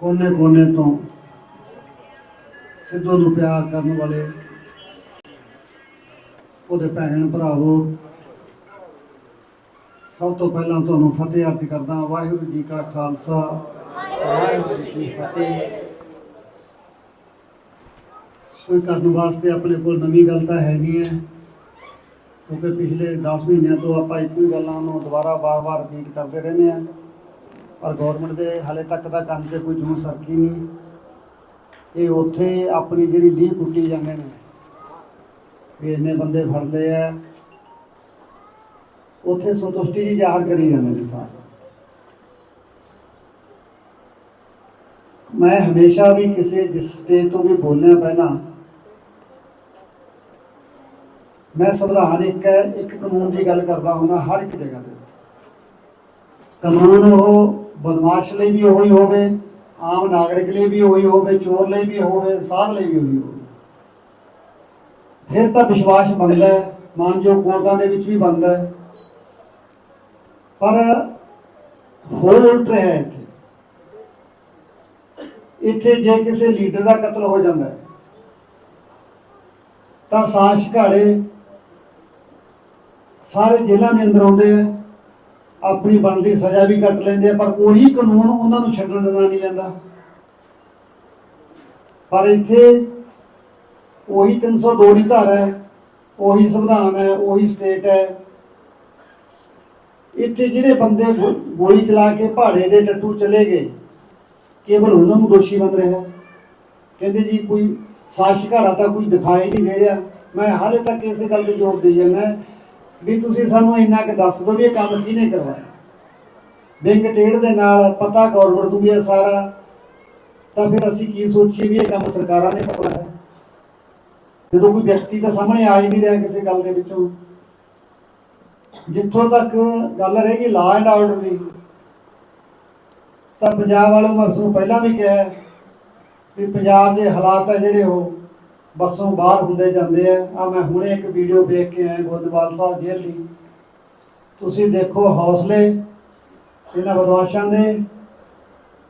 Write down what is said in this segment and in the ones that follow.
ਕੋਨੇ-ਕੋਨੇ ਤੋਂ ਸਿੱਧੂ ਨੂੰ ਪਿਆਰ ਕਰਨ ਵਾਲੇ ਉਹਦੇ ਭੈਣ ਭਰਾਵੋ, ਸਭ ਤੋਂ ਪਹਿਲਾਂ ਤੁਹਾਨੂੰ ਫਤਿਹ ਅਰਜ਼ ਕਰਦਾ ਵਾਹਿਗੁਰੂ ਜੀ ਕਾ ਖਾਲਸਾ। ਵਾਹਿਗੁਰੂ ਜੀ ਕੀ ਫਤਿਹ। ਕੋਈ ਕਰਨ ਵਾਸਤੇ ਆਪਣੇ ਕੋਲ ਨਵੀਂ ਗੱਲ ਤਾਂ ਹੈ ਨਹੀਂ ਹੈ, ਕਿਉਂਕਿ ਪਿਛਲੇ 10 ਮਹੀਨਿਆਂ ਤੋਂ ਆਪਾਂ ਇੱਕੋ ਹੀ ਗੱਲਾਂ ਨੂੰ ਦੁਬਾਰਾ ਵਾਰ-ਵਾਰ ਰਿਪੀਟ ਕਰਦੇ ਰਹਿੰਦੇ ਹਾਂ। ਪਰ ਗਵਰਨਮੈਂਟ ਦੇ ਹਾਲੇ ਤੱਕ ਦਾ ਕੰਮ ਤੇ ਕੋਈ ਜੂਨ ਸਰਕੀ ਨਹੀਂ। ਇਹ ਉੱਥੇ ਆਪਣੀ ਜਿਹੜੀ ਲੀਹ ਕੁੱਟੀ ਜਾਂਦੇ ਨੇ, ਵੀ ਇੰਨੇ ਬੰਦੇ ਫੜ ਲਏ ਆ। ਉੱਥੇ ਸੰਤੁਸ਼ਟੀ ਜੀ ਜ਼ਾਹਰ ਕਰੀ ਜਾਂਦੇ ਨੇ ਸਾਰੇ। ਮੈਂ ਹਮੇਸ਼ਾ ਵੀ ਕਿਸੇ ਜਿਸ ਸਟੇਜ ਤੋਂ ਵੀ ਬੋਲਿਆ ਪਹਿਲਾਂ, ਮੈਂ ਸੰਵਿਧਾਨ ਇੱਕ ਹੈ, ਇੱਕ ਕਾਨੂੰਨ ਦੀ ਗੱਲ ਕਰਦਾ ਹੁੰਦਾ ਹਰ ਇੱਕ ਜਗ੍ਹਾ ਤੇ। ਕਾਨੂੰਨ ਉਹ ਬਦਮਾਸ਼ ਲਈ ਵੀ ਉਹੀ ਹੋਵੇ, ਆਮ ਨਾਗਰਿਕ ਲਈ ਵੀ ਉਹੀ ਹੋਵੇ, ਚੋਰ ਲਈ ਵੀ ਹੋਵੇ, ਸਾਧ ਲਈ ਵੀ ਉਹੀ ਹੋਵੇ। ਫਿਰ ਤਾਂ ਵਿਸ਼ਵਾਸ ਬਣਦਾ ਹੈ, ਮਾਨਯੋਗ ਕੋਰਟਾਂ ਦੇ ਵਿੱਚ ਵੀ ਬਣਦਾ ਹੈ। ਪਰ ਹੋਰ ਉਲਟ ਰਿਹਾ ਇੱਥੇ। ਇੱਥੇ ਜੇ ਕਿਸੇ ਲੀਡਰ ਦਾ ਕਤਲ ਹੋ ਜਾਂਦਾ ਹੈ, ਤਾਂ ਸਾਂਝ ਘਾੜੇ ਸਾਰੇ ਜੇਲ੍ਹਾਂ ਦੇ ਅੰਦਰ ਆਉਂਦੇ ਆ ਆਪਣੀ ਬਣਦੀ ਸਜ਼ਾ ਵੀ ਕੱਟ ਲੈਂਦੇ ਆ, ਪਰ ਉਹੀ ਕਾਨੂੰਨ ਉਹਨਾਂ ਨੂੰ ਛੱਡਣ ਦੇਣਾ ਨਹੀਂ ਲੈਂਦਾ। ਪਰ ਇੱਥੇ ਉਹੀ 302 ਦੀ ਧਾਰਾ ਹੈ, ਉਹੀ ਸੰਵਿਧਾਨ ਹੈ, ਉਹੀ ਸਟੇਟ ਹੈ। ਇੱਥੇ ਜਿਹੜੇ ਬੰਦੇ ਗੋਲੀ ਚਲਾ ਕੇ ਪਹਾੜੇ ਦੇ ਟੱਟੂ ਚਲੇ ਗਏ, ਕੇਵਲ ਉਹਨਾਂ ਨੂੰ ਦੋਸ਼ੀ ਬਣ ਰਿਹਾ ਕਹਿੰਦੇ ਜੀ ਕੋਈ ਸਾਸ਼ ਘਾੜਾ ਤਾਂ ਕੋਈ ਦਿਖਾਈ ਨਹੀਂ ਦੇ ਰਿਹਾ। ਮੈਂ ਹਾਲੇ ਤੱਕ ਇਸੇ ਗੱਲ ਤੇ ਜ਼ੋਰ ਦੇ ਜਾਂਦਾ। ਵੀ ਤੁਸੀਂ ਸਾਨੂੰ ਇੰਨਾ ਕੁ ਦੱਸ ਦਿਓ ਵੀ ਇਹ ਕੰਮ ਕਿਹਨੇ ਕਰਵਾਇਆ? ਬੈਂਕ ਦੇ ਨਾਲ ਪਤਾ ਗਵਰਨਮੈਂਟ ਨੂੰ ਵੀ ਹੈ ਸਾਰਾ। ਤਾਂ ਫਿਰ ਅਸੀਂ ਕੀ ਸੋਚੀਏ ਵੀ ਇਹ ਕੰਮ ਸਰਕਾਰਾਂ ਨੇ ਕਰਵਾਇਆ? ਜਦੋਂ ਕੋਈ ਵਿਅਕਤੀ ਤਾਂ ਸਾਹਮਣੇ ਆ ਹੀ ਨਹੀਂ ਰਿਹਾ ਕਿਸੇ ਗੱਲ ਦੇ ਵਿੱਚੋਂ। ਜਿੱਥੋਂ ਤੱਕ ਗੱਲ ਰਹੇਗੀ ਲਾ ਐਂਡ ਆਰਡਰ ਦੀ, ਤਾਂ ਪੰਜਾਬ ਵਾਲੋਂ ਮੈਂ ਤੁਹਾਨੂੰ ਪਹਿਲਾਂ ਵੀ ਕਿਹਾ ਵੀ ਪੰਜਾਬ ਦੇ ਹਾਲਾਤ ਹੈ ਜਿਹੜੇ ਉਹ ਬੱਸੋਂ ਬਾਹਰ ਹੁੰਦੇ ਜਾਂਦੇ ਆ। ਆ ਮੈਂ ਹੁਣੇ ਇੱਕ ਵੀਡੀਓ ਵੇਖ ਕੇ ਆਇਆ ਗੋਦਵਾਲ ਸਾਹਿਬ ਜੇਲ੍ਹ ਦੀ। ਤੁਸੀਂ ਦੇਖੋ ਹੌਸਲੇ, ਇਹਨਾਂ ਬਦਮਾਸ਼ਾਂ ਦੇ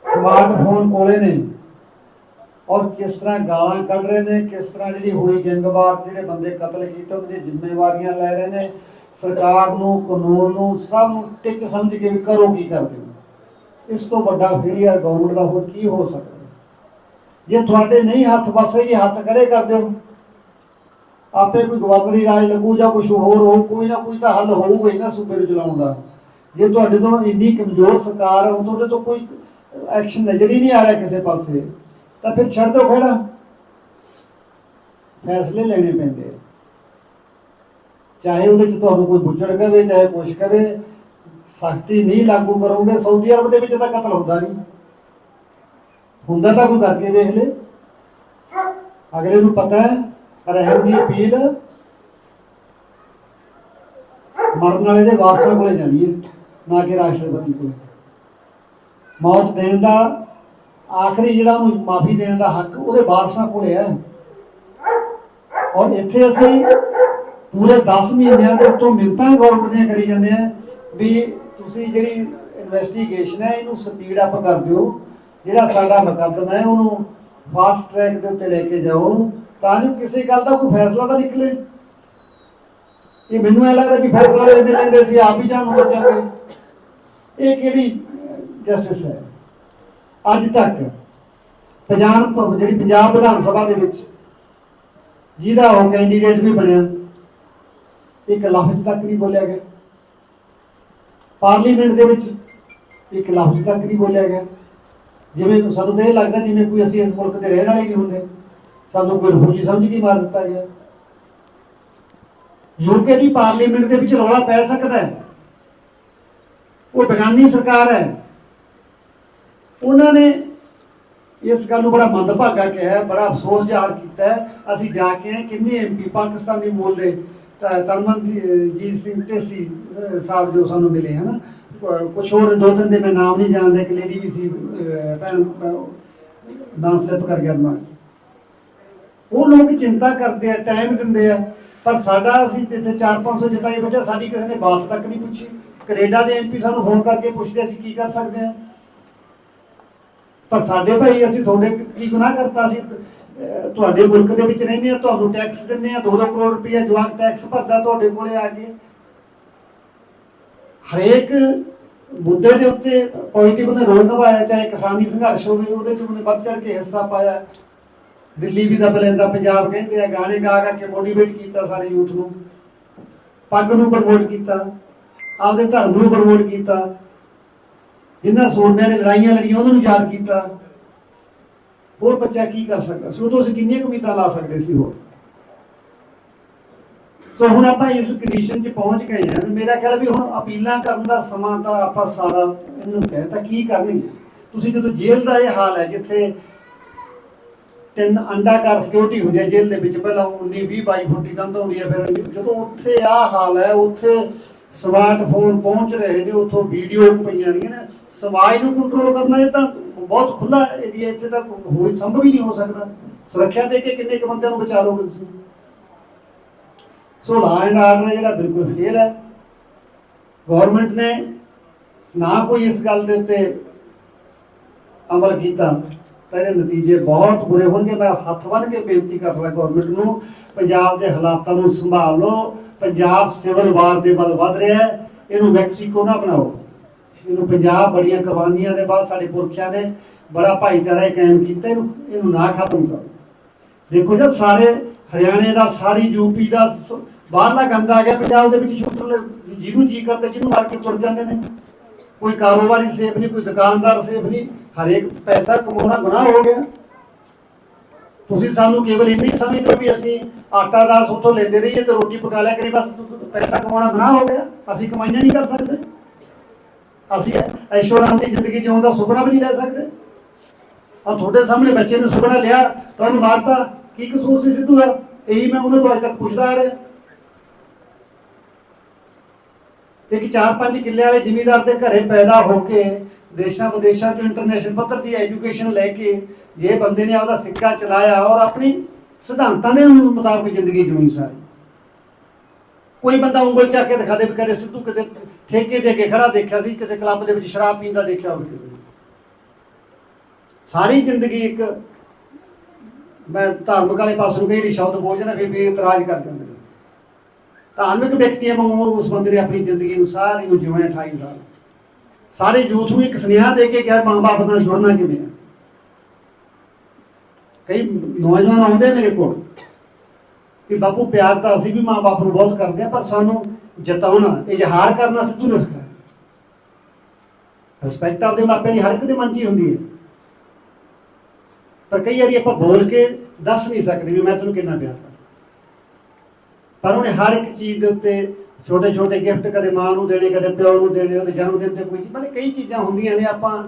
ਸਮਾਰਟਫੋਨ ਕੋਲੇ ਨੇ। ਔਰ ਕਿਸ ਤਰ੍ਹਾਂ ਗਾਲਾਂ ਕੱਢ ਰਹੇ ਨੇ, ਕਿਸ ਤਰ੍ਹਾਂ ਜਿਹੜੀ ਹੋਈ ਗੈਂਗਵਾਰ, ਜਿਹੜੇ ਬੰਦੇ ਕਤਲ ਕੀਤੇ, ਉਹਦੀਆਂ ਜ਼ਿੰਮੇਵਾਰੀਆਂ ਲੈ ਰਹੇ ਨੇ। ਸਰਕਾਰ ਨੂੰ, ਕਾਨੂੰਨ ਨੂੰ, ਸਭ ਨੂੰ ਟਿੱਚ ਸਮਝ ਕੇ ਵੀ ਕਰੋ ਕੀ ਕਰਦੇ ਹੋ ਇਸ ਤੋਂ ਵੱਡਾ ਫੇਲਿਅਰ ਗਵਰਨਮੈਂਟ ਦਾ ਹੋਰ ਕੀ ਹੋ ਸਕਦਾ? ਜੇ ਤੁਹਾਡੇ ਨਹੀਂ ਹੱਥ ਵਸੇ ਜੀ ਹੱਥ ਖੜੇ ਕਰ ਦਿਓ। ਆਪੇ ਕੋਈ ਗਵਰਨਰੀ ਰਾਜ ਲੱਗੂ ਜਾਂ ਕੁਝ ਹੋਰ ਹੋ ਕੋਈ ਨਾ ਕੋਈ ਤਾਂ ਹੱਲ ਹੋਊਗਾ ਹੀ ਸੂਬੇ ਨੂੰ ਚਲਾਉਣ ਦਾ। ਜੇ ਤੁਹਾਡੇ ਤੋਂ ਇੰਨੀ ਕਮਜ਼ੋਰ ਸਰਕਾਰ ਹੈ ਤੁਹਾਡੇ ਤੋਂ ਕੋਈ ਐਕਸ਼ਨ ਨਜ਼ਰ ਹੀ ਨਹੀਂ ਆ ਰਿਹਾ ਕਿਸੇ ਪਾਸੇ, ਤਾਂ ਫਿਰ ਛੱਡ ਦਿਓ ਖੜਾ। ਫੈਸਲੇ ਲੈਣੇ ਪੈਂਦੇ ਚਾਹੇ ਉਹਦੇ ਚ ਤੁਹਾਨੂੰ ਕੋਈ ਬੁੱਝੜ ਕਵੇ ਚਾਹੇ ਕੁਛ ਕਵੇ ਸਖਤੀ ਨਹੀਂ ਲਾਗੂ ਕਰੋਗੇ, ਸਾਊਦੀ ਅਰਬ ਦੇ ਵਿੱਚ ਤਾਂ ਕਤਲ ਹੁੰਦਾ ਨਹੀਂ। ਹੁੰਦਾ ਤਾਂ ਕੋਈ ਕਰਕੇ ਵੇਖ ਲੈ। ਅਗਲੇ ਨੂੰ ਪਤਾ ਹੈ ਰਹਿਮ ਦੀ ਅਪੀਲ। ਮਰਨ ਵਾਲੇ ਦੇ ਵਾਰਸਾਂ ਕੋਲੇ ਜਾਣੀ ਹੈ, ਨਾ ਕਿ ਰਾਸ਼ਟਰਪਤੀ ਕੋਲੇ। ਮੌਤ ਦੇਣ ਦਾ, ਆਖਰੀ ਜਿਹੜਾ ਉਹਨੂੰ ਮਾਫੀ ਦੇਣ ਦਾ ਹੱਕ ਉਹਦੇ ਵਾਰਸਾਂ ਕੋਲੇ ਹੈ। ਔਰ ਇੱਥੇ ਅਸੀਂ ਪੂਰੇ 10 ਮਹੀਨਿਆਂ ਦੇ ਉੱਤੋਂ ਮਿੰਤਾਂ ਗਵਰਨਮੈਂਟ ਦੀਆਂ ਕਰੀ ਜਾਂਦੇ ਆ ਵੀ ਤੁਸੀਂ ਜਿਹੜੀ ਇਨਵੈਸਟੀਗੇਸ਼ਨ ਹੈ, ਇਹਨੂੰ ਸਪੀਡ ਅਪ ਕਰ ਦਿਓ। ਜਿਹੜਾ ਸਾਡਾ ਮੁਕੱਦਮਾ ਹੈ, ਉਹਨੂੰ ਫਾਸਟ ਟਰੈਕ ਦੇ ਉੱਤੇ ਲੈ ਕੇ ਜਾਓ, ਤਾਂ ਜੋ ਕਿਸੇ ਗੱਲ ਦਾ ਕੋਈ ਫੈਸਲਾ ਤਾਂ ਨਿਕਲੇ। ਇਹ ਮੈਨੂੰ ਇਹ ਲੱਗਦਾ ਵੀ ਫੈਸਲਾ ਲੈਂਦੇ ਲੈਂਦੇ ਸੀ, ਆਪ ਹੀ ਜਾਣ ਹੋ ਜਾਵਾਂਗੇ ਇਹ ਕਿਹੜੀ ਜਸਟਿਸ ਹੈ? ਅੱਜ ਤੱਕ ਪੰਜਾਬ ਜਿਹੜੀ ਪੰਜਾਬ ਵਿਧਾਨ ਸਭਾ ਦੇ ਵਿੱਚ ਜਿਹਦਾ ਉਹ ਕੈਂਡੀਡੇਟ ਵੀ ਬਣਿਆ, ਇੱਕ ਲਫ਼ਜ਼ ਤੱਕ ਨਹੀਂ ਬੋਲਿਆ ਗਿਆ। ਪਾਰਲੀਮੈਂਟ ਦੇ ਵਿੱਚ ਇੱਕ ਲਫ਼ਜ਼ ਤੱਕ ਨਹੀਂ ਬੋਲਿਆ ਗਿਆ। ਜਿਵੇਂ ਸਾਨੂੰ ਤਾਂ ਇਹ ਲੱਗਦਾ ਜਿਵੇਂ ਕੋਈ ਅਸੀਂ ਇਸ ਮੁਲਕ ਦੇ ਰਹਿਣ ਵਾਲੇ ਨਹੀਂ ਹੁੰਦੇ। ਸਾਨੂੰ ਕੋਈ ਰਫੂਜੀ ਸਮਝ ਕੇ ਮਾਰ ਦਿੱਤਾ ਗਿਆ। ਯੂਕੇ ਦੀ ਪਾਰਲੀਮੈਂਟ ਦੇ ਵਿੱਚ ਰੌਲਾ ਪੈ ਸਕਦਾ ਹੈ। ਉਹ ਬੇਗਾਨੀ ਸਰਕਾਰ ਹੈ। ਉਹਨਾਂ ਨੇ ਇਸ ਗੱਲ ਨੂੰ ਬੜਾ ਮੰਦਭਾਗਾ ਕਿਹਾ ਬੜਾ ਅਫਸੋਸ ਜ਼ਾਹਰ ਕੀਤਾ ਅਸੀਂ ਜਾ ਕੇ ਆਏ, ਕਿੰਨੇ ਐਮਪੀ ਪਾਕਿਸਤਾਨੀ ਮੂਲ ਦੇ ਤਨਮਨ ਜੀ ਸਿੰਘ ਢੇਸੀ ਸਾਹਿਬ ਜੋ ਸਾਨੂੰ ਮਿਲੇ, ਹਨ? ਕੁਝ ਹੋਰ ਦੋ ਤਿੰਨ ਦੇ ਮੈਂ ਨਾਮ ਨਹੀਂ ਜਾਣਦਾ, ਇੱਕ ਲੇਡੀ ਵੀ ਸੀ ਭੈਣ ਨਾਮ ਸਲਿੱਪ ਕਰ ਗਿਆ ਦਿਮਾਗ ਉਹ ਲੋਕ ਚਿੰਤਾ ਕਰਦੇ ਆ ਟਾਈਮ ਦਿੰਦੇ ਆ, ਪਰ ਸਾਡਾ ਅਸੀਂ ਇੱਥੇ 4-500 ਜਿਤਾਈ ਬੈਠੇ, ਸਾਡੀ ਕਿਸੇ ਨੇ ਬਾਤ ਤੱਕ ਨਹੀਂ ਪੁੱਛੀ। ਕੈਨੇਡਾ ਦੇ ਐਮਪੀ ਸਾਨੂੰ ਫੋਨ ਕਰਕੇ ਪੁੱਛਦੇ ਅਸੀਂ ਕੀ ਕਰ ਸਕਦੇ ਆ? ਪਰ ਸਾਡੇ ਭਾਈ, ਅਸੀਂ ਤੁਹਾਡੇ ਕੀ ਗੁਨਾਹ ਕਰਤਾ ਸੀ? ਤੁਹਾਡੇ ਮੁਲਕ ਦੇ ਵਿੱਚ ਰਹਿੰਦੇ ਆ, ਤੁਹਾਨੂੰ ਟੈਕਸ ਦਿੰਦੇ ਆ 2-2 ਕਰੋੜ ਰੁਪਏ ਜਵਾਕ ਟੈਕਸ ਭਰਦਾ ਤੁਹਾਡੇ ਕੋਲੇ ਆ ਕੇ। ਹਰੇਕ ਮੁੱਦੇ ਦੇ ਉੱਤੇ ਪੋਜ਼ਿਟਿਵ ਉਹਨੇ ਰੋਲ ਨਿਭਾਇਆ ਚਾਹੇ ਕਿਸਾਨੀ ਸੰਘਰਸ਼ ਹੋਵੇ, ਉਹਦੇ ਚ ਉਹਨੇ ਵੱਧ ਚੜ ਕੇ ਹਿੱਸਾ ਪਾਇਆ। ਦਿੱਲੀ ਵੀ ਦੱਬ ਲੈਂਦਾ, ਪੰਜਾਬ ਕਹਿੰਦੇ ਆ, ਗਾਣੇ ਗਾ ਗਾ ਕੇ ਮੋਟੀਵੇਟ ਕੀਤਾ ਸਾਰੇ ਯੂਥ ਨੂੰ। ਪੱਗ ਨੂੰ ਪ੍ਰਮੋਟ ਕੀਤਾ, ਆਪਦੇ ਧਰਮ ਨੂੰ ਪ੍ਰਮੋਟ ਕੀਤਾ। ਜਿਨ੍ਹਾਂ ਸੂਰਮਿਆਂ ਨੇ ਲੜਾਈਆਂ ਲੜੀਆਂ, ਉਹਨਾਂ ਨੂੰ ਯਾਦ ਕੀਤਾ। ਹੋਰ ਬੱਚਾ ਕੀ ਕਰ ਸਕਦਾ ਸੀ? ਉਦੋਂ ਅਸੀਂ ਕਿੰਨੀਆਂ ਕਮੀਆਂ ਲਾ ਸਕਦੇ ਸੀ ਹੋਰ? ਸੋ ਹੁਣ ਆਪਾਂ ਇਸ ਕੰਡੀਸ਼ਨ 'ਚ ਪਹੁੰਚ ਗਏ ਹਾਂ। ਮੇਰਾ ਖਿਆਲ ਵੀ ਹੁਣ ਅਪੀਲਾਂ ਕਰਨ ਦਾ ਸਮਾਂ ਤਾਂ ਆਪਾਂ ਸਾਰਾ ਇਹਨੂੰ ਕਹਿਤਾ ਕੀ ਕਰਨਗੇ? ਤੁਸੀਂ ਜਦੋਂ ਜੇਲ੍ਹ ਦਾ ਇਹ ਹਾਲ ਹੈ, ਜਿੱਥੇ ਤਿੰਨ ਅੰਡਾਕਾਰ ਸਿਕਿਉਰਿਟੀ ਹੁੰਦੀ ਹੈ ਜੇਲ੍ਹ ਦੇ ਵਿੱਚ, ਪਹਿਲਾਂ 19 20 22 ਫੁੱਟੀ ਕੰਧ ਹੁੰਦੀ ਹੈ ਫਿਰ ਜਦੋਂ ਉੱਥੇ ਆ ਹਾਲ ਹੈ, ਉੱਥੇ ਸਮਾਰਟਫੋਨ ਪਹੁੰਚ ਰਹੇ ਨੇ, ਉੱਥੋਂ ਵੀਡੀਓ ਪਈਆਂ ਰਹੀਆਂ ਨੇ। ਸਮਾਜ ਨੂੰ ਕੰਟਰੋਲ ਕਰਨਾ ਇਹ ਤਾਂ ਬਹੁਤ ਖੁੱਲਾ ਏਰੀਆ ਇੱਥੇ ਤਾਂ ਹੋਈ ਸੰਭਵ ਹੀ ਨਹੀਂ ਹੋ ਸਕਦਾ। ਸੁਰੱਖਿਆ ਦੇ ਕੇ ਕਿੰਨੇ ਕੁ ਬੰਦਿਆਂ ਨੂੰ ਬਚਾ ਲੋਗੇ ਤੁਸੀਂ? ਸੋ ਲਾ ਐਂਡ ਆਰਡਰ ਜਿਹੜਾ ਬਿਲਕੁਲ ਫੇਲ ਹੈ। ਗਵਰਨਮੈਂਟ ਨੇ ਨਾ ਕੋਈ ਇਸ ਗੱਲ ਦੇ ਉੱਤੇ ਅਮਲ ਕੀਤਾ, ਤਾਂ ਇਹਦੇ ਨਤੀਜੇ ਬਹੁਤ ਬੁਰੇ ਹੋਣਗੇ। ਮੈਂ ਹੱਥ ਬੰਨ੍ਹ ਕੇ ਬੇਨਤੀ ਕਰਦਾ ਰਿਹਾ ਗਵਰਨਮੈਂਟ ਨੂੰ, ਪੰਜਾਬ ਦੇ ਹਾਲਾਤਾਂ ਨੂੰ ਸੰਭਾਲ ਲਓ। ਪੰਜਾਬ ਸਿਵਲ ਵਾਰ ਦੇ ਵੱਲ ਵੱਧ ਰਿਹਾ ਹੈ। ਇਹਨੂੰ ਮੈਕਸੀਕੋ ਨਾ ਬਣਾਓ। ਇਹਨੂੰ ਪੰਜਾਬ ਬੜੀਆਂ ਕੁਰਬਾਨੀਆਂ ਦੇ ਬਾਅਦ ਸਾਡੇ ਪੁਰਖਿਆਂ ਨੇ ਬੜਾ ਭਾਈਚਾਰਾ ਕਾਇਮ ਕੀਤਾ, ਇਹਨੂੰ ਇਹਨੂੰ ਨਾ ਖਤਮ ਕਰੋ। ਦੇਖੋ ਜੀ ਸਾਰੇ ਹਰਿਆਣੇ ਦਾ, ਸਾਰੀ ਯੂਪੀ ਦਾ ਬਾਹਰਲਾ ਗੰਦ ਆ ਗਿਆ, ਪੰਜਾਬ ਦੇ ਵਿੱਚ ਸ਼ੂਟਰ ਜਿਹਨੂੰ ਜੀ ਕਰਦਾ, ਜਿਹਨੂੰ ਮਾਰ ਕੇ ਤੁਰ ਜਾਂਦੇ ਨੇ। ਕੋਈ ਕਾਰੋਬਾਰੀ ਸੇਫ ਨਹੀਂ, ਕੋਈ ਦੁਕਾਨਦਾਰ ਸੇਫ ਨਹੀਂ, ਹਰੇਕ ਪੈਸਾ ਕਮਾਉਣਾ ਗੁਨਾਹ ਹੋ ਗਿਆ। ਤੁਸੀਂ ਸਾਨੂੰ ਕੇਵਲ ਇੰਨੀ ਸਮਝਦੇ ਹੋ ਵੀ ਅਸੀਂ ਆਟਾ ਦਾਲ ਸੁੱਤੋਂ ਲੈਂਦੇ ਰਹੀਏ ਤੇ ਰੋਟੀ ਪਕਾ ਲਿਆ ਕਰੀ ਬਸ ਪੈਸਾ ਕਮਾਉਣਾ ਗੁਨਾਹ ਹੋ ਗਿਆ। ਅਸੀਂ ਕਮਾਈਆਂ ਨਹੀਂ ਕਰ ਸਕਦੇ। ਅਸੀਂ ਐਸ਼ੋਰਾਮ ਦੀ ਜ਼ਿੰਦਗੀ ਜਿਉਣ ਦਾ ਸੁਪਨਾ ਵੀ ਨਹੀਂ ਲੈ ਸਕਦੇ। ਆ ਤੁਹਾਡੇ ਸਾਹਮਣੇ ਬੱਚੇ ਨੇ ਸੁਪਨਾ ਲਿਆ, ਤੁਹਾਨੂੰ ਮਾਰਤਾ। ਕੀ ਕਸੂਰ ਸੀ ਸਿੱਧੂ ਦਾ? ਇਹੀ ਮੈਂ ਉਹਨਾਂ ਤੋਂ ਅੱਜ ਤੱਕ ਪੁੱਛਦਾ ਆ ਰਿਹਾ। ਇੱਕ ਕਿ 4-5 ਕਿੱਲੇ ਵਾਲੇ ਜ਼ਿਮੀਂਦਾਰ ਦੇ ਘਰੇ ਪੈਦਾ ਹੋ ਕੇ ਦੇਸ਼ਾਂ ਵਿਦੇਸ਼ਾਂ ਤੋਂ ਇੰਟਰਨੈਸ਼ਨਲ ਪੱਧਰ ਦੀ ਐਜੂਕੇਸ਼ਨ ਲੈ ਕੇ ਜੇ ਬੰਦੇ ਨੇ ਆਪਦਾ ਸਿੱਕਾ ਚਲਾਇਆ ਔਰ ਆਪਣੀ ਸਿਧਾਂਤਾਂ ਦੇ ਮੁਤਾਬਕ ਜ਼ਿੰਦਗੀ ਜਿਉਣੀ ਸਾਰੀ। ਕੋਈ ਬੰਦਾ ਉਂਗਲ ਚੱਕ ਕੇ ਦਿਖਾ ਦੇ ਵੀ ਕਦੇ ਸਿੱਧੂ ਕਿਤੇ ਠੇਕੇ ਦੇ ਕੇ ਖੜਾ ਦੇਖਿਆ ਸੀ, ਕਿਸੇ ਕਲੱਬ ਦੇ ਵਿੱਚ ਸ਼ਰਾਬ ਪੀਂਦਾ ਦੇਖਿਆ ਹੋਵੇ ਕਿਸੇ ਨੇ। ਸਾਰੀ ਜ਼ਿੰਦਗੀ ਇੱਕ ਮੈਂ ਧਾਰਮਿਕ ਵਾਲੇ ਪਾਸੇ ਨੂੰ ਕਈ ਸ਼ਬਦ ਬੋਲਣਾ ਫਿਰ ਵੀ ਇਤਰਾਜ਼ ਕਰ ਦਿੰਦੇ ਨੇ ਧਾਰਮਿਕ ਵਿਅਕਤੀਆਂ ਵਾਂਗੂ ਉਸ ਬੰਦੇ ਨੇ ਆਪਣੀ ਜ਼ਿੰਦਗੀ ਨੂੰ ਸਾਰੀ ਨੂੰ ਜਿਵੇਂ 28 ਸਾਲ। ਸਾਰੇ ਯੂਥ ਨੂੰ ਇੱਕ ਸੁਨੇਹਾ ਦੇ ਕੇ ਕਿਹਾ ਮਾਂ-ਬਾਪ ਨਾਲ ਜੁੜਨਾ ਕਿਵੇਂ ਹੈ ਕਈ ਨੌਜਵਾਨ ਆਉਂਦੇ ਮੇਰੇ ਕੋਲ ਕਿ ਬਾਪੂ ਪਿਆਰ ਤਾਂ ਅਸੀਂ ਵੀ ਮਾਂ-ਬਾਪ ਨੂੰ ਬਹੁਤ ਕਰਦੇ ਆ, ਪਰ ਸਾਨੂੰ ਜਤਾਉਣਾ, ਇਜ਼ਹਾਰ ਕਰਨਾ ਸਿੱਧੂ ਨੇ ਸਿਖਾਇਆ ਰਿਸਪੈਕਟ ਆਪਦੇ ਮਾਪਿਆਂ ਦੀ ਹਰ ਇੱਕ ਦੇ ਮਨ 'ਚ ਹੀ ਹੁੰਦੀ ਹੈ। ਪਰ ਕਈ ਵਾਰੀ ਆਪਾਂ ਬੋਲ ਕੇ ਦੱਸ ਨਹੀਂ ਸਕਦੇ ਵੀ ਮੈਂ ਤੈਨੂੰ ਕਿੰਨਾ ਪਿਆਰ ਕਰਦਾ। ਪਰ ਉਹਨੇ ਹਰ ਇੱਕ ਚੀਜ਼ ਦੇ ਉੱਤੇ ਛੋਟੇ ਛੋਟੇ ਗਿਫਟ ਕਦੇ ਮਾਂ ਨੂੰ ਦੇਣੇ, ਕਦੇ ਪਿਓ ਨੂੰ ਦੇਣੇ, ਉਹਦੇ ਜਨਮ ਦਿਨ ਤੇ ਕੋਈ ਮਤਲਬ ਕਈ ਚੀਜ਼ਾਂ ਹੁੰਦੀਆਂ ਨੇ, ਆਪਾਂ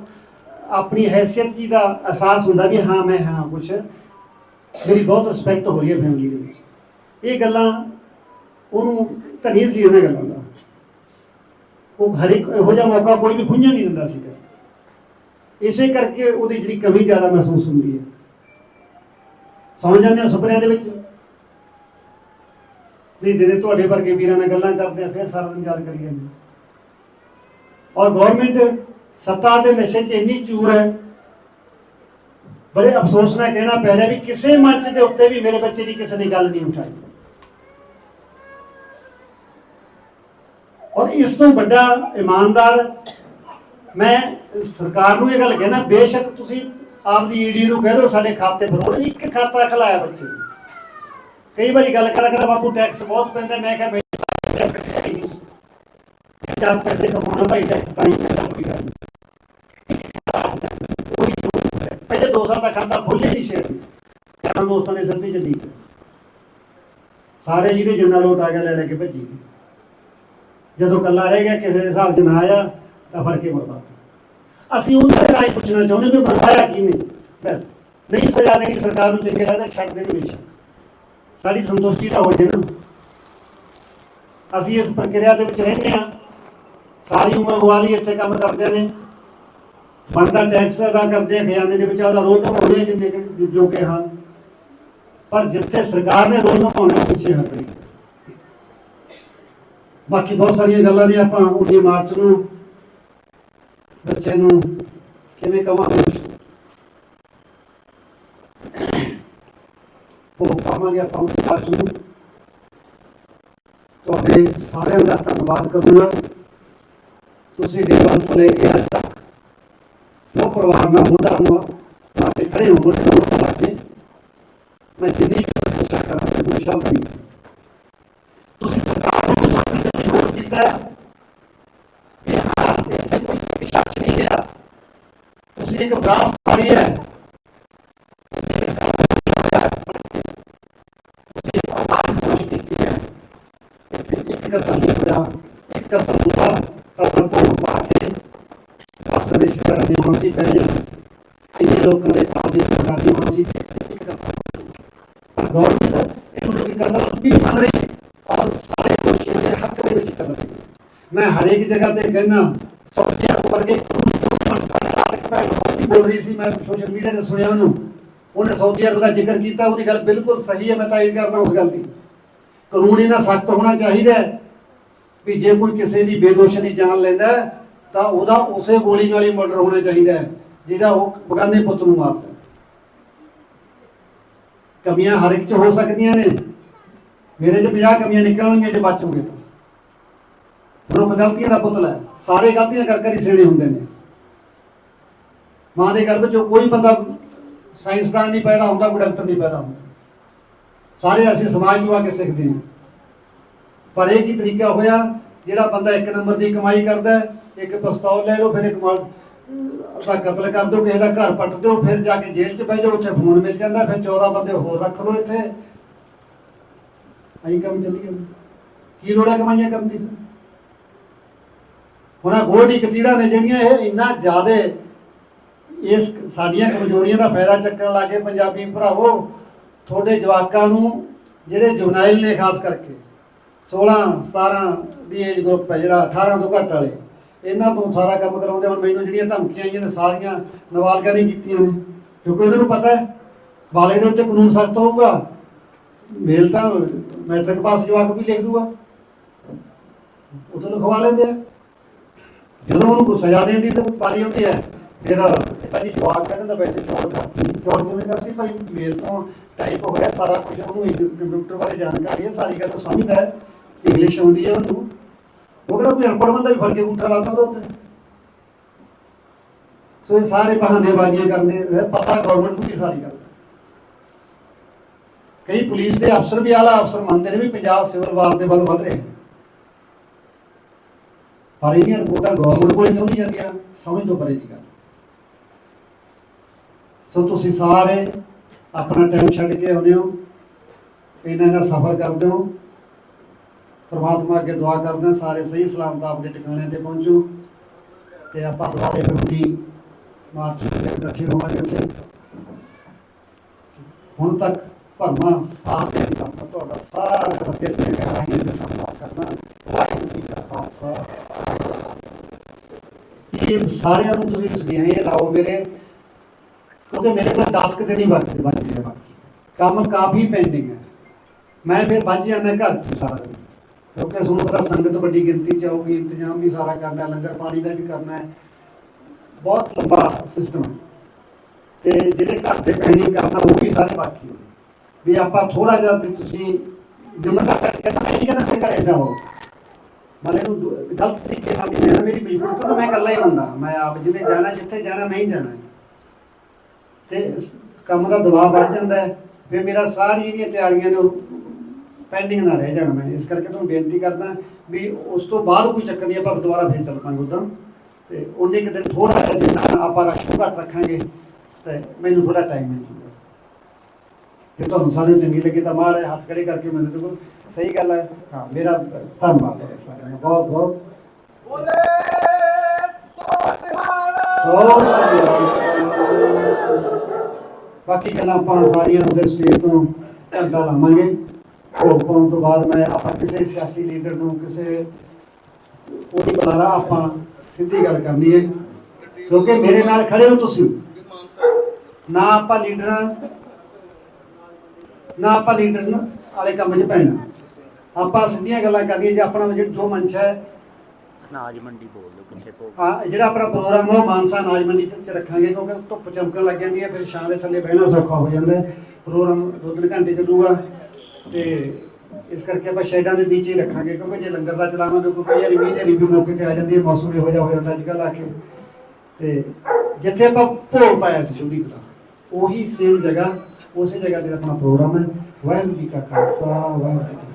ਆਪਣੀ ਹੈਸੀਅਤ ਜੀ ਦਾ ਅਹਿਸਾਸ ਹੁੰਦਾ ਵੀ ਹਾਂ, ਮੈਂ ਹਾਂ, ਕੁਛ। ਮੇਰੀ ਬਹੁਤ ਰਿਸਪੈਕਟ ਹੋ ਰਹੀ ਹੈ ਫੈਮਿਲੀ ਦੇ ਵਿੱਚ। ਇਹ ਗੱਲਾਂ, ਉਹਨੂੰ ਧਨੀ ਸੀ ਉਹਨਾਂ ਗੱਲਾਂ ਦਾ। ਉਹ ਹਰ ਇੱਕ, ਇਹੋ ਜਿਹਾ ਮੌਕਾ ਕੋਈ ਵੀ ਖੁੰਝਣ ਨਹੀਂ ਦਿੰਦਾ ਸੀਗਾ। ਇਸੇ ਕਰਕੇ ਉਹਦੀ ਜਿਹੜੀ ਕਮੀ ਜ਼ਿਆਦਾ ਮਹਿਸੂਸ ਹੁੰਦੀ ਹੈ। ਸਮਝ ਜਾਂਦੇ ਆ ਸੁਪਨਿਆਂ ਦੇ ਵਿੱਚ। ਨਹੀਂ ਦਿਨੇ ਤੁਹਾਡੇ ਵਰਗੇ ਵੀਰਾਂ ਨਾਲ ਗੱਲਾਂ ਕਰਦੇ ਆ, ਫਿਰ ਸਾਰਾ ਦਿਨ ਯਾਦ ਕਰੀ ਜਾਂਦੇ ਔਰ ਗਵਰਨਮੈਂਟ ਸੱਤਾ ਦੇ ਨਸ਼ੇ 'ਚ ਇੰਨੀ ਚੂਰ ਹੈ। ਬੜੇ ਅਫਸੋਸ ਨਾਲ ਕਹਿਣਾ ਪੈ ਰਿਹਾ ਵੀ ਕਿਸੇ ਮੰਚ ਦੇ ਉੱਤੇ ਵੀ ਮੇਰੇ ਬੱਚੇ ਦੀ ਕਿਸੇ ਨੇ ਗੱਲ ਨਹੀਂ ਉਠਾਈ। ਔਰ ਇਸ ਤੋਂ ਵੱਡਾ ਇਮਾਨਦਾਰ ਮੈਂ ਸਰਕਾਰ ਨੂੰ ਇਹ ਗੱਲ ਕਹਿਣਾ, ਬੇਸ਼ੱਕ ਤੁਸੀਂ ਆਪ ਆਪਦੀ ਈਡੀ ਨੂੰ ਕਹਿ ਦਿਓ, ਸਾਡੇ ਖਾਤੇ ਭਰੋ। ਇੱਕ ਖਾਤਾ ਖਲਾਇਆ ਬੱਚੇ ਨੂੰ। ਕਈ ਵਾਰੀ ਗੱਲ ਕਰ ਕਰ ਬਾਪੂ ਟੈਕਸ ਬਹੁਤ ਪੈਂਦਾ, ਮੈਂ ਕਿਹਾ ਬਈ ਟੈਕਸ ਹੈ ਹੀ ਨਹੀਂ ਚਾਰ ਪੈਸੇ ਕਮਾਉਣਾ ਭਾਈ ਟੈਕਸ ਤਾਂ ਪੈਂਦਾ, ਕੋਈ ਗੱਲ ਨਹੀਂ। ਕੋਈ ਜ਼ਰੂਰਤ ਹੈ। ਪਹਿਲੇ ਦੋ ਸਾਲ ਦਾ ਖਾਤਾ ਖੋਲ੍ਹਿਆ ਨਹੀਂ ਸ਼ੇਰ ਯਾਰਾਂ ਦੋਸਤਾਂ ਨੇ ਸੰਧੀ ਜੱਦੀ ਸਾਰੇ ਜਿਹਦੇ ਜਿੰਨਾ ਲੋਟ ਆ ਗਿਆ, ਲੈ ਲੈ ਕੇ ਭੱਜੀ ਜਦੋਂ ਕੱਲਾ ਰਹਿ ਗਿਆ, ਕਿਸੇ ਦੇ ਹਿਸਾਬ 'ਚ ਨਾ ਆਇਆ, ਤਾਂ ਫੜ ਕੇ ਮਰਵਾ ਅਸੀਂ ਉਹਨਾਂ ਦੇ ਰਾਜ ਪੁੱਛਣਾ ਚਾਹੁੰਦੇ ਵੀ ਮਰਵਾਇਆ ਕੀ ਨਹੀਂ ਬਸ। ਨਹੀਂ ਸਜ਼ਾ ਦੇਣੀ ਸਰਕਾਰ ਨੂੰ ਚੰਗੇ ਲੱਗਦਾ, ਛੱਡ ਦੇਣੀ ਬੇਸ਼ੱਕ। ਸਾਡੀ ਸੰਤੁਸ਼ਟੀ ਤਾਂ ਹੋ ਜੇ ਨਾ। ਅਸੀਂ ਇਸ ਪ੍ਰਕਿਰਿਆ ਦੇ ਵਿੱਚ ਰਹਿੰਦੇ ਹਾਂ। ਸਾਰੀ ਉਮਰ ਗਵਾਲੀ ਇੱਥੇ ਕੰਮ ਕਰਦੇ ਨੇ। ਬਣਦਾ ਟੈਕਸ ਅਦਾ ਕਰਦੇ ਆ, ਖਜ਼ਾਨੇ ਦੇ ਵਿੱਚ ਉਹਦਾ ਰੋਲ ਨਿਭਾਉਂਦੇ ਜਿੰਨੇ ਜੋ ਕਿ ਹਾਂ ਪਰ ਜਿੱਥੇ ਸਰਕਾਰ ਨੇ ਰੋਲ ਨਿਭਾਉਣਾ ਪਿੱਛੇ ਹਟ ਰਹੀ ਬਾਕੀ ਬਹੁਤ ਸਾਰੀਆਂ ਗੱਲਾਂ ਨੇ ਆਪਾਂ 19 ਮਾਰਚ ਨੂੰ ਬੱਚੇ ਨੂੰ ਕਿਵੇਂ ਕਵਾਂਗੇ? ਪਾਵਾਂਗੇ ਆਪਾਂ ਉਸ ਪਾਸ ਨੂੰ ਤੁਹਾਡੇ ਸਾਰਿਆਂ ਦਾ ਧੰਨਵਾਦ ਕਰੂੰਗਾ ਤੁਸੀਂ ਦੇਵਾਂ ਤੋਂ ਲੈ ਕੇ ਅੱਜ ਤੱਕ ਜੋ ਪਰਿਵਾਰ ਨਾਲ ਮੁੰਡਾ ਹੁਆ ਮਾਤੇ ਖੜੇ ਹੋ ਮੁੰਡੇ ਨੂੰ ਲਾਗੇ ਮੈਂ ਜਿੰਨੀ ਵੀ ਕੋਸ਼ਿਸ਼ ਕਰਾਂ ਤੇ ਕੋਈ ਸ਼ਬਦ ਨਹੀਂ ਤੁਸੀਂ ਸਰਕਾਰ ਨੂੰ ਸਾਡੀ ਤੇ ਜ਼ੋਰ ਦਿੱਤਾ ਹੈ ਕਿ ਹਾਂ ਇੱਥੇ ਕੋਈ ਸ਼ੱਕ ਨਹੀਂ ਹੈ ਤੁਸੀਂ ਇੱਕ ਵਿਰਾਸਤ ਪਾਈ ਹੈ ਇੱਕ ਕਦਮ ਨਹੀਂ ਹੋਇਆ, ਇੱਕ ਕਦਮ ਹੋਇਆ, ਤਾਂ ਤੁਹਾਨੂੰ ਪਾ ਕੇ ਬਸ ਰਿਸ਼ਤੇਦਾਰਾਂ ਦੀ ਇਹਨੂੰ ਕੀ ਕਰਨਾ, ਵੀ ਮੰਨ ਰਹੀ ਔਰ ਸਾਰੇ ਦੋਸ਼ੀਆਂ ਦੇ ਹੱਕ ਦੇ ਵਿੱਚ ਕਰ ਰਹੀ ਮੈਂ ਹਰੇਕ ਜਗ੍ਹਾ ਤੇ ਕਹਿੰਦਾ ਸੌਦਿਆ ਵਰਗੇ ਕਾਨੂੰਨ ਬੋਲ ਰਹੀ ਸੀ, ਮੈਂ ਸੋਸ਼ਲ ਮੀਡੀਆ ਤੇ ਸੁਣਿਆ ਉਹਨੂੰ। ਉਹਨੇ ਸਾਊਦੀ ਅਰਬ ਦਾ ਜ਼ਿਕਰ ਕੀਤਾ, ਉਹਦੀ ਗੱਲ ਬਿਲਕੁਲ ਸਹੀ ਹੈ, ਮੈਂ ਤਾਇਦ ਕਰਦਾ ਉਸ ਗੱਲ ਦੀ। ਕਾਨੂੰਨ ਇਹਨਾਂ ਸਖਤ ਹੋਣਾ ਚਾਹੀਦਾ ਹੈ ਵੀ ਜੇ ਕੋਈ ਕਿਸੇ ਦੀ ਬੇਦੋਸ਼ੀ ਜਾਨ ਲੈਂਦਾ ਤਾਂ ਉਹਦਾ ਉਸੇ ਗੋਲੀ ਨਾਲ ਹੀ ਮਰਡਰ ਹੋਣਾ ਚਾਹੀਦਾ ਹੈ, ਜਿਹੜਾ ਉਹ ਬਗਾਨੇ ਪੁੱਤ ਨੂੰ ਮਾਰਦਾ ਕਮੀਆਂ ਹਰ ਇੱਕ ਚ ਹੋ ਸਕਦੀਆਂ ਨੇ। ਮੇਰੇ ਚ 50 ਕਮੀਆਂ ਨਿਕਲਣਗੀਆਂ ਜੇ ਬਚੋਗੇ ਤਾਂ। ਮਨੁੱਖ ਗਲਤੀਆਂ ਦਾ ਪੁਤਲਾ ਹੈ ਸਾਰੇ ਗਲਤੀਆਂ ਕਰ ਕਰ ਹੀ ਸਿਆਣੇ ਹੁੰਦੇ ਨੇ। ਮਾਂ ਦੇ ਗਰਭ ਚੋਂ ਕੋਈ ਬੰਦਾ ਸਾਇੰਸਦਾਨ ਨਹੀਂ ਪੈਦਾ ਹੁੰਦਾ, ਕੋਈ ਡਾਕਟਰ ਨਹੀਂ ਪੈਦਾ ਹੁੰਦਾ। ਸਾਰੇ ਅਸੀਂ ਸਮਾਜ ਤੋਂ ਆ ਕੇ ਸਿੱਖਦੇ ਹਾਂ। ਪਰ ਇਹ ਕੀ ਤਰੀਕਾ ਹੋਇਆ? ਜਿਹੜਾ ਬੰਦਾ ਇੱਕ ਨੰਬਰ ਦੀ ਕਮਾਈ ਕਰਦਾ ਇੱਕ ਪਿਸਤੌਲ ਲੈ ਲਓ, ਫਿਰ ਇੱਕ ਮਾਰ ਦਾ ਕਤਲ ਕਰ ਦਿਓ, ਕਿਸੇ ਦਾ ਘਰ ਪੱਟ ਦਿਓ, ਫਿਰ ਜਾ ਕੇ ਜੇਲ੍ਹ 'ਚ ਬਹਿ ਜਾਓ, ਉੱਥੇ ਫੋਨ ਮਿਲ ਜਾਂਦਾ, ਫਿਰ 14 ਬੰਦੇ ਹੋਰ ਰੱਖ ਲਓ ਇੱਥੇ। ਅਹੀਂ ਕੰਮ ਚੱਲੀ ਗਿਆ ਕੀ ਲੋੜਾ ਕਮਾਈਆਂ ਕਰਨ ਦੀ? ਹੁਣ ਆਹ ਗੋਲਡੀ ਕਤੀੜਾ ਨੇ ਜਿਹੜੀਆਂ ਇਹ ਇੰਨਾ ਜ਼ਿਆਦੇ ਇਸ ਸਾਡੀਆਂ ਕਮਜ਼ੋਰੀਆਂ ਦਾ ਫਾਇਦਾ ਚੱਕਣ ਲੱਗੇ ਪੰਜਾਬੀ ਭਰਾਵੋ, ਤੁਹਾਡੇ ਜਵਾਕਾਂ ਨੂੰ, ਜਿਹੜੇ ਜੁਵਨਾਈਲ ਨੇ ਖਾਸ ਕਰਕੇ। 16 17 ਦੀ ਏਜ ਗਰੁੱਪ ਹੈ ਜਿਹੜਾ 18 ਤੋਂ ਘੱਟ ਵਾਲੇ। ਇਹਨਾਂ ਤੋਂ ਸਾਰਾ ਕੰਮ ਕਰਾਉਂਦੇ ਹੁਣ ਮੈਨੂੰ ਜਿਹੜੀਆਂ ਧਮਕੀਆਂ ਆਈਆਂ ਨੇ, ਸਾਰੀਆਂ ਨਵਾਲਗਾਂ ਨੇ ਕੀਤੀਆਂ ਨੇ। ਕਿਉਂਕਿ ਉਹਨਾਂ ਨੂੰ ਪਤਾ ਹੈ, ਵਾਲੇ ਦੇ ਉੱਤੇ ਕਾਨੂੰਨ ਸਖਤ ਹੋਊਗਾ। ਮੇਲ ਤਾਂ ਮੈਟ੍ਰਿਕ ਪਾਸ ਜਵਾਕ ਵੀ ਲਿਖ ਦੂਗਾ। ਉਹ ਤਾਂ ਲਿਖਵਾ ਲੈਂਦੇ ਆ। ਜਦੋਂ ਉਹਨੂੰ ਕੋਈ ਸਜ਼ਾ ਦੇਣ ਦੀ ਤਾਂ ਪਾਰੀ ਹੁੰਦੀ ਹੈ। ਜਿਹੜਾ ਭਾਈ ਜਵਾਬ ਕਹਿੰਦਾ ਵੈਸੇ ਚੋਰ ਚੋਰ ਕਿਵੇਂ ਕਰਤੀ ਭਾਈ? ਮੇਲ ਤੋਂ ਟਾਈਪ ਹੋਇਆ ਸਾਰਾ ਕੁਝ ਉਹਨੂੰ ਕੰਪਿਊਟਰ ਬਾਰੇ ਜਾਣਕਾਰੀ ਹੈ, ਸਾਰੀ ਗੱਲ ਸਮਝਦਾ ਹੈ। ਇੰਗਲਿਸ਼ ਆਉਂਦੀ ਹੈ ਉਹਨੂੰ। ਉਹ ਕਿਹੜਾ ਕੋਈ ਅਨਪੜ੍ਹ ਬੰਦਾ ਵੀ ਫੜ ਕੇ ਉੱਠਾ ਲਾਤਾ ਉਹਦੇ ਉੱਤੇ ਸੋ ਇਹ ਸਾਰੇ ਬਹਾਨੇਬਾਜ਼ੀਆਂ ਕਰਦੇ ਪਤਾ ਗਵਰਨਮੈਂਟ ਨੂੰ ਵੀ ਸਾਰੀ ਗੱਲ। ਕਈ ਪੁਲਿਸ ਦੇ ਅਫਸਰ ਵੀ ਆਲਾ ਅਫਸਰ ਮੰਨਦੇ ਨੇ ਵੀ ਪੰਜਾਬ ਸਿਵਲ ਵਾਰ ਦੇ ਵੱਲ ਵੱਧ ਰਹੇ ਪਰ ਇਹਦੀਆਂ ਰਿਪੋਰਟਾਂ ਗਵਰਨਮੈਂਟ ਕੋਲ ਕਿਉਂ ਨਹੀਂ ਜਾਂਦੀਆਂ ਸਮਝ ਤੋਂ ਪਰੇ ਦੀ ਗੱਲ। ਸੋ ਤੁਸੀਂ ਸਾਰੇ ਆਪਣਾ ਟਾਈਮ ਛੱਡ ਕੇ ਆਉਂਦੇ ਹੋ। ਇਹਨਾਂ ਨਾਲ ਸਫ਼ਰ ਕਰਦੇ ਹੋ। ਪ੍ਰਮਾਤਮਾ ਅੱਗੇ ਦੁਆ ਕਰਦੇ ਹਾਂ, ਸਾਰੇ ਸਹੀ ਸਲਾਮਤ ਆਪਦੇ ਟਿਕਾਣੇ ਤੇ ਪਹੁੰਚੋ ਤੇ ਆਪਾਂ ਦੁਆਰੇ ਬੰਦੀ ਮਾਰਚ ਤੇ ਇਕੱਠੇ ਹੋਵਾਂਗੇ ਉੱਥੇ। ਹੁਣ ਤੱਕ ਭਰਮਾ ਸਾਥ ਦੇ ਕੰਮ ਤੁਹਾਡਾ ਸਾਰਾ ਦਿਲ ਤੇ ਕਰਾਂਗੇ ਤੇ ਸਨਮਾਨ ਕਰਨਾ। ਵਾਹਿਗੁਰੂ ਜੀ ਕਾ ਖਾਲਸਾ। ਇਹ ਸਾਰਿਆਂ ਨੂੰ ਤੁਸੀਂ ਸੁਨੇਹੇ ਲਾਓ ਮੇਰੇ, ਕਿਉਂਕਿ ਮੇਰੇ ਕੋਲ 10 ਕੁ ਨਹੀਂ ਹੀ ਵਕਤ ਬਚ ਗਿਆ ਬਾਕੀ। ਕੰਮ ਕਾਫੀ ਪੈਂਡਿੰਗ ਹੈ। ਮੈਂ ਫਿਰ ਵੱਜ ਜਾਂਦਾ ਘਰ 'ਚ ਸਾਰਾ ਦਿਨ। ਕਿਉਂਕਿ ਤੁਹਾਨੂੰ ਪਤਾ ਸੰਗਤ ਵੱਡੀ ਗਿਣਤੀ 'ਚ ਆਊਗੀ, ਇੰਤਜ਼ਾਮ ਵੀ ਸਾਰਾ ਕਰਨਾ, ਲੰਗਰ ਪਾਣੀ ਦਾ ਵੀ ਕਰਨਾ ਹੈ। ਬਹੁਤ ਲੰਬਾ ਸਿਸਟਮ ਹੈ। ਤੇ ਜਿਹੜੇ ਘਰ ਦੇ ਪੈਂਡਿੰਗ ਕਰਨਾ, ਉਹ ਵੀ ਸਾਰੇ ਬਾਕੀ ਹੋਏ ਵੀ ਆਪਾਂ ਥੋੜਾ ਜਿਹਾ ਤੇ ਤੁਸੀਂ ਜਿੰਨਾ ਕਰ ਸਕਦੇ ਨਹੀਂ ਕਹਿੰਦਾ ਫਿਰ ਘਰੇ ਜਾਓ। ਮਤਲਬ ਇਹਨੂੰ ਗਲਤ ਤਰੀਕੇ ਨਾਲ ਨਹੀਂ ਮੇਰੀ ਮਜਬੂਰੀ ਕਿਉਂਕਿ ਮੈਂ ਇਕੱਲਾ ਹੀ ਬੰਦਾ। ਮੈਂ ਆਪ ਜਿਵੇਂ ਜਾਣਾ, ਜਿੱਥੇ ਜਾਣਾ, ਮੈਂ ਹੀ ਜਾਣਾ ਤੇ ਕੰਮ ਦਾ ਦਬਾਅ ਵੱਧ ਜਾਂਦਾ ਹੈ। ਫਿਰ ਮੇਰਾ ਸਾਰੀ ਜਿਹੜੀਆਂ ਤਿਆਰੀਆਂ ਨੇ ਪੈਂਡਿੰਗ ਨਾ ਰਹਿ ਜਾਣ ਮੈਂ। ਇਸ ਕਰਕੇ ਤੁਹਾਨੂੰ ਬੇਨਤੀ ਕਰਦਾ ਵੀ ਉਸ ਤੋਂ ਬਾਅਦ ਕੋਈ ਚੱਕਰ ਨਹੀਂ ਆਪਾਂ ਦੁਬਾਰਾ ਫਿਰ ਚੱਲ ਪਾਂਗੇ ਉਦਾਂ। ਤੇ ਉਹਨੇ ਦਿਨ ਥੋੜਾ ਜਿਹਾ ਜਿੰਨਾ ਆਪਾਂ ਰਸ਼ ਘੱਟ ਰੱਖਾਂਗੇ ਤੇ ਮੈਨੂੰ ਥੋੜਾ ਟਾਈਮ ਮਿਲ ਜੂਗਾ। ਜੇ ਤੁਹਾਨੂੰ ਸਾਰੇ ਚੰਗੀ ਲੱਗੇ ਤਾਂ ਮਾੜਾ ਹੱਥ ਖੜੇ ਕਰਕੇ ਮੈਨੂੰ ਦੇਖੋ ਸਹੀ ਗੱਲ ਹੈ। ਹਾਂ ਮੇਰਾ ਧੰਨਵਾਦ ਹੈ ਸਾਰਿਆਂ ਦਾ ਬਹੁਤ ਬਹੁਤ ਬਹੁਤ ਬਾਕੀ ਗੱਲਾਂ ਆਪਾਂ ਸਾਰੀਆਂ ਉਹਦੇ ਸਟੇਜ ਤੋਂ ਘੰਟਾ ਲਾਵਾਂਗੇ। ਉਹ ਪਾਉਣ ਤੋਂ ਬਾਅਦ ਮੈਂ ਆਪਾਂ ਕਿਸੇ ਸਿਆਸੀ ਲੀਡਰ ਨੂੰ ਕਿਸੇ ਨਹੀਂ ਬੁਲਾਣਾ ਆਪਾਂ ਸਿੱਧੀ ਗੱਲ ਕਰਨੀ ਹੈ। ਕਿਉਂਕਿ ਮੇਰੇ ਨਾਲ ਖੜੇ ਹੋ ਤੁਸੀਂ। ਨਾ ਆਪਾਂ ਲੀਡਰਾਂ ਨਾ ਆਪਾਂ ਲੀਡਰ ਵਾਲੇ ਕੰਮ 'ਚ ਪੈਣਾ। ਆਪਾਂ ਸਿੱਧੀਆਂ ਗੱਲਾਂ ਕਰੀਏ ਜੇ ਆਪਣਾ ਜਿਹੜਾ ਜੋ ਮਨਸ਼ਾ ਹੈ। ਅਨਾਜ ਮੰਡੀ ਬੋਲ ਲਓ ਕਿੱਥੇ ਪੋ ਆ ਜਿਹੜਾ ਆਪਣਾ ਪ੍ਰੋਗਰਾਮ ਹੈ ਮਾਨਸਾ ਅਨਾਜ ਮੰਡੀ ਚ ਰੱਖਾਂਗੇ ਕਿਉਂਕਿ ਧੁੱਪ ਚਮਕਣ ਲੱਗ ਜਾਂਦੀ ਹੈ ਫਿਰ ਛਾਂ ਦੇ ਥੱਲੇ ਬਹਿਣਾ ਸੌਖਾ ਹੋ ਜਾਂਦਾ ਹੈ। ਪ੍ਰੋਗਰਾਮ ਦੋ ਤਿੰਨ ਘੰਟੇ ਚੱਲੂਗਾ। ਤੇ ਇਸ ਕਰਕੇ ਆਪਾਂ ਸ਼ੈਡਾਂ ਦੇ ਨੀਚੇ ਹੀ ਰੱਖਾਂਗੇ, ਕਿਉਂਕਿ ਜੇ ਲੰਗਰ ਦਾ ਚਲਾਵਾਂਗੇ ਕੋਈ ਕਈ ਵਾਰੀ ਮੀਂਹ ਦੇ ਵੀ ਮੌਕੇ ਤੇ ਆ ਜਾਂਦੀ ਹੈ, ਮੌਸਮ ਇਹੋ ਜਿਹਾ ਹੋ ਜਾਂਦਾ ਅੱਜ ਕੱਲ੍ਹ ਆ ਕੇ। ਤੇ ਜਿੱਥੇ ਆਪਾਂ ਭੋਗ ਪਾਇਆ ਸੀ ਚੁੱਲੀ ਕਲਾ ਉਹੀ ਸੇਮ ਜਗ੍ਹਾ, ਉਸੇ ਜਗ੍ਹਾ ਤੇ ਆਪਣਾ ਪ੍ਰੋਗਰਾਮ ਹੈ। ਵਾਹਿਗੁਰੂ ਜੀ ਕਾ ਖਾਲਸਾ, ਵਾਹਿਗੁਰੂ ਜੀ ਕੀ